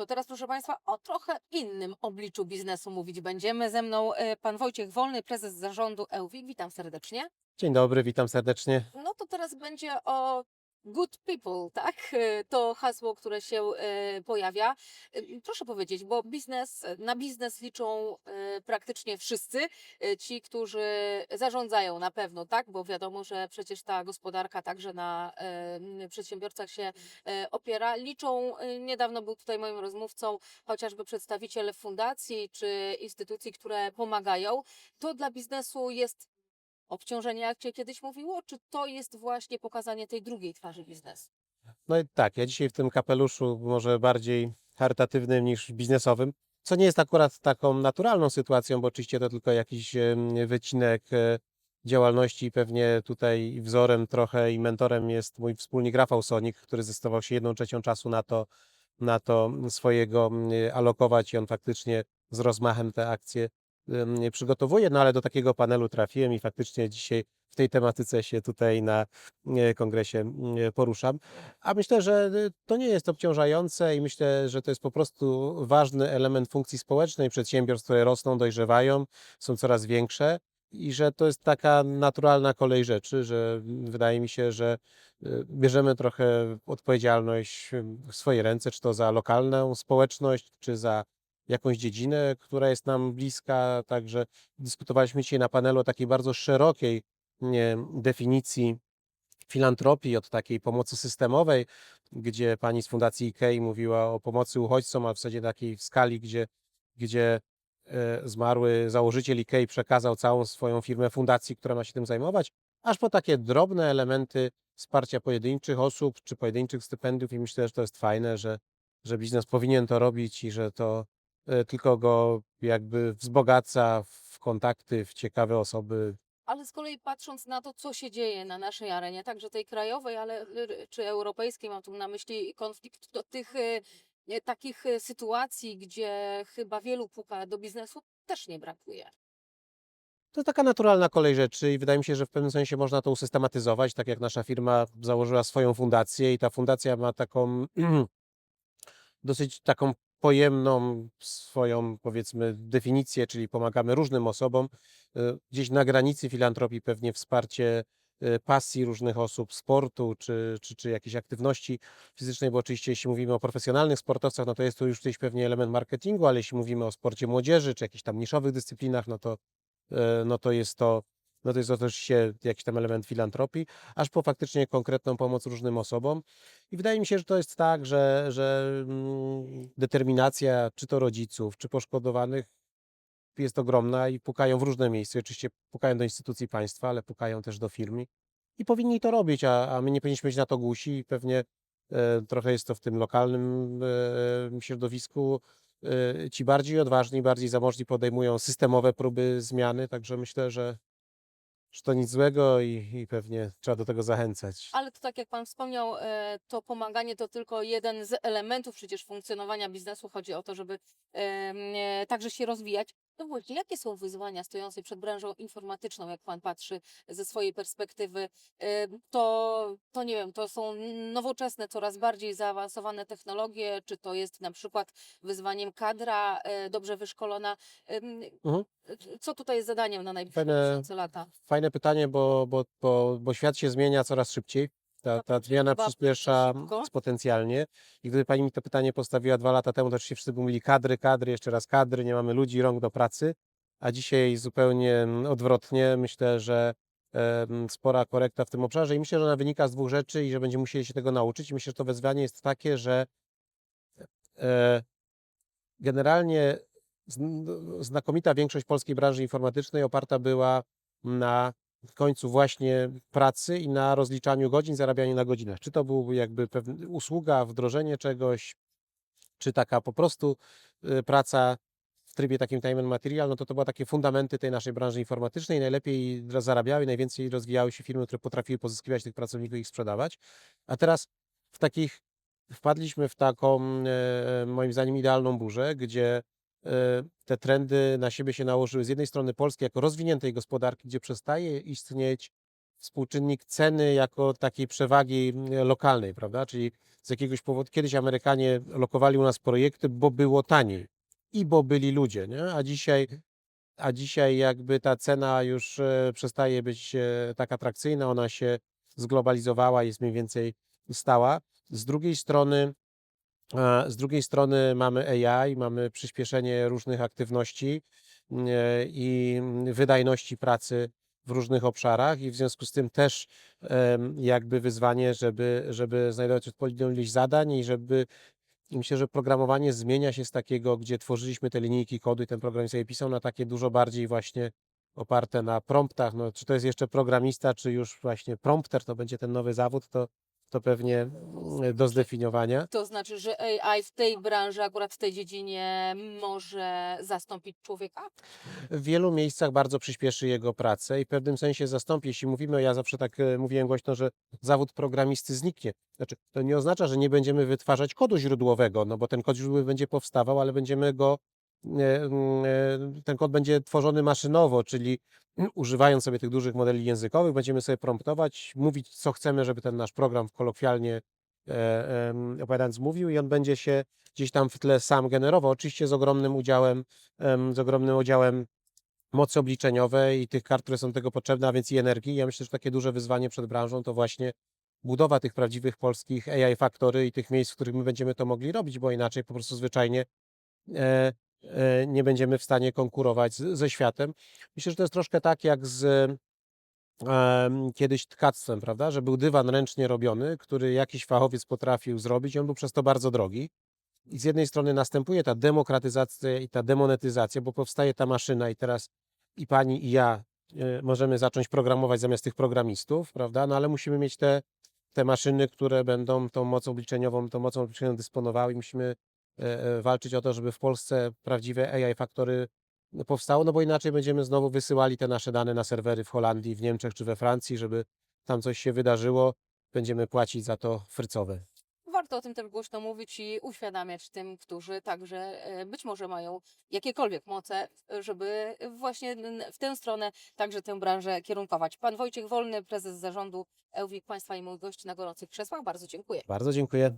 To teraz, proszę Państwa, o trochę innym obliczu biznesu mówić będziemy. Ze mną e, pan Wojciech Wolny, prezes zarządu EUWIG. Witam serdecznie. Dzień dobry, witam serdecznie. No to teraz będzie o good people, tak? E, To hasło, które się e, pojawia. E, Proszę powiedzieć, bo biznes, na biznes liczą praktycznie wszyscy. Ci, którzy zarządzają na pewno, tak? Bo wiadomo, że przecież ta gospodarka także na przedsiębiorcach się opiera. Liczą, niedawno był tutaj moim rozmówcą chociażby przedstawiciel fundacji czy instytucji, które pomagają. To dla biznesu jest obciążenie, jak się kiedyś mówiło, czy to jest właśnie pokazanie tej drugiej twarzy biznesu? No i tak, ja dzisiaj w tym kapeluszu może bardziej charytatywnym niż biznesowym, co nie jest akurat taką naturalną sytuacją, bo oczywiście to tylko jakiś wycinek e, działalności i pewnie tutaj wzorem trochę i mentorem jest mój wspólnik Rafał Sonik, który zdecydował się jedną trzecią czasu na to, na to swojego alokować i on faktycznie z rozmachem te akcje em, przygotowuje, no ale do takiego panelu trafiłem i faktycznie dzisiaj w tej tematyce się tutaj na e, kongresie m, poruszam. A myślę, że y, to nie jest obciążające i myślę, że to jest po prostu ważny element funkcji społecznej przedsiębiorstw, które rosną, dojrzewają, są coraz większe i że to jest taka naturalna kolej rzeczy, że wydaje mi się, że bierzemy trochę odpowiedzialność w swoje ręce, czy to za lokalną społeczność, czy za jakąś dziedzinę, która jest nam bliska. Także dyskutowaliśmy dzisiaj na panelu o takiej bardzo szerokiej nie, definicji filantropii, od takiej pomocy systemowej, gdzie pani z Fundacji IKEA mówiła o pomocy uchodźcom, a w zasadzie takiej w skali, gdzie, gdzie e, zmarły założyciel IKEA przekazał całą swoją firmę fundacji, która ma się tym zajmować, aż po takie drobne elementy wsparcia pojedynczych osób czy pojedynczych stypendiów i myślę, że to jest fajne, że, że biznes powinien to robić i że to tylko go jakby wzbogaca w kontakty, w ciekawe osoby, Ale z kolei patrząc na to, co się dzieje na naszej arenie, także tej krajowej, ale czy europejskiej, mam tu na myśli konflikt do tych y, y, takich sytuacji, gdzie chyba wielu puka do biznesu, też nie brakuje. To taka naturalna kolej rzeczy i wydaje mi się, że w pewnym sensie można to usystematyzować, tak jak nasza firma założyła swoją fundację i ta fundacja ma taką dosyć taką pojemną swoją powiedzmy definicję, czyli pomagamy różnym osobom. Y, Gdzieś na granicy filantropii pewnie wsparcie y, pasji różnych osób, sportu czy, czy, czy jakiejś aktywności fizycznej, bo oczywiście jeśli mówimy o profesjonalnych sportowcach, no to jest to już gdzieś pewnie element marketingu, ale jeśli mówimy o sporcie młodzieży czy jakichś tam niszowych dyscyplinach, no to e, no to jest to, no to jest to też się jakiś tam element filantropii, aż po faktycznie konkretną pomoc różnym osobom. I wydaje mi się, że to jest tak, że, że mm, determinacja czy to rodziców, czy poszkodowanych jest ogromna i pukają w różne miejsca. Oczywiście pukają do instytucji państwa, ale pukają też do firm i powinni to robić, a, a my nie powinniśmy być na to głusi i pewnie e, trochę jest to w tym lokalnym e, środowisku. E, ci bardziej odważni, bardziej zamożni podejmują systemowe próby zmiany, także myślę, że, że to nic złego i, i pewnie trzeba do tego zachęcać. Ale to tak jak Pan wspomniał, e, to pomaganie to tylko jeden z elementów przecież funkcjonowania biznesu. Chodzi o to, żeby e, także się rozwijać. No właśnie, jakie są wyzwania stojące przed branżą informatyczną, jak Pan patrzy ze swojej perspektywy? To, to nie wiem, to są nowoczesne, coraz bardziej zaawansowane technologie, czy to jest na przykład wyzwaniem kadra e, dobrze wyszkolona? Mhm. Co tutaj jest zadaniem na najbliższe Fajne- lata? Fajne pytanie, bo, bo, bo, bo świat się zmienia coraz szybciej. Ta, ta Naprawdę, zmiana chyba przyspiesza szybko. potencjalnie. I gdyby pani mi to pytanie postawiła dwa lata temu, to oczywiście wszyscy by mówili kadry, kadry, jeszcze raz kadry, nie mamy ludzi, rąk do pracy. A dzisiaj zupełnie mm, odwrotnie. Myślę, że em, spora korekta w tym obszarze i myślę, że ona wynika z dwóch rzeczy i że będziemy musieli się tego nauczyć. I myślę, że to wyzwanie jest takie, że e, generalnie zn- znakomita większość polskiej branży informatycznej oparta była na w końcu właśnie pracy i na rozliczaniu godzin, zarabianiu na godzinach. Czy to był jakby pewna usługa, wdrożenie czegoś, czy taka po prostu y, praca w trybie takim time and material, no to to były takie fundamenty tej naszej branży informatycznej. Najlepiej ra- zarabiały, najwięcej rozwijały się firmy, które potrafiły pozyskiwać tych pracowników i ich sprzedawać. A teraz w takich wpadliśmy w taką, e, moim zdaniem, idealną burzę, gdzie e, te trendy na siebie się nałożyły. Z jednej strony Polski jako rozwiniętej gospodarki, gdzie przestaje istnieć współczynnik ceny jako takiej przewagi mm, lokalnej, prawda? Czyli z jakiegoś powodu kiedyś Amerykanie lokowali u nas projekty, bo było taniej i bo byli ludzie, nie? A dzisiaj, a dzisiaj jakby ta cena już e, przestaje być e, tak atrakcyjna, ona się zglobalizowała, jest mniej więcej stała. Z drugiej strony, z drugiej strony mamy AI, mamy przyspieszenie różnych aktywności mm, e, i mm, wydajności pracy w różnych obszarach i w związku z tym też jakby wyzwanie, żeby, żeby znajdować odpowiednią ilość zadań i żeby i myślę, że programowanie zmienia się z takiego, gdzie tworzyliśmy te linijki kodu i ten program sobie pisał, na takie dużo bardziej właśnie oparte na promptach. No, czy to jest jeszcze programista, czy już właśnie prompter, to będzie ten nowy zawód, to, to pewnie mm, do zdefiniowania. To znaczy, że AI w tej branży, akurat w tej dziedzinie może zastąpić człowieka? w wielu miejscach bardzo przyspieszy jego pracę i w pewnym sensie zastąpi. Jeśli mówimy, ja zawsze tak e, mówiłem głośno, że zawód programisty zniknie. Znaczy, to nie oznacza, że nie będziemy wytwarzać kodu źródłowego, no bo ten kod źródłowy będzie powstawał, ale będziemy go, ten kod będzie tworzony maszynowo, czyli używając sobie tych dużych modeli językowych, będziemy sobie promptować, mówić, co chcemy, żeby ten nasz program kolokwialnie e, opowiadając mówił i on będzie się gdzieś tam w tle sam generował, oczywiście z ogromnym udziałem, em, z ogromnym udziałem mocy obliczeniowej i tych kart, które są do tego potrzebne, a więc i energii. Ja myślę, że takie duże wyzwanie przed branżą to właśnie budowa tych prawdziwych polskich AI Factory i tych miejsc, w których my będziemy to mogli robić, bo inaczej po prostu zwyczajnie e, e, nie będziemy w stanie konkurować ze światem. Myślę, że to jest troszkę tak jak z kiedyś tkactwem, prawda? Że był dywan ręcznie robiony, który jakiś fachowiec potrafił zrobić, on był przez to bardzo drogi. I z jednej strony następuje ta demokratyzacja i ta demonetyzacja, bo powstaje ta maszyna i teraz i pani i ja e, możemy zacząć programować zamiast tych programistów, prawda? No ale musimy mieć te, te maszyny, które będą tą mocą obliczeniową, tą mocą obliczeniową dysponowały i musimy e, e, walczyć o to, żeby w Polsce prawdziwe AI faktory powstało, no bo inaczej będziemy znowu wysyłali te nasze dane na serwery w Holandii, w Niemczech czy we Francji, żeby tam coś się wydarzyło, będziemy płacić za to frycowe. Warto o tym też głośno mówić i uświadamiać tym, którzy także e, być może mają jakiekolwiek moce, e, żeby właśnie w tę stronę także tę branżę kierunkować. Pan Wojciech Wolny, prezes zarządu EUWIK Państwa i mój gość na gorących krzesłach. Bardzo dziękuję. Bardzo dziękuję.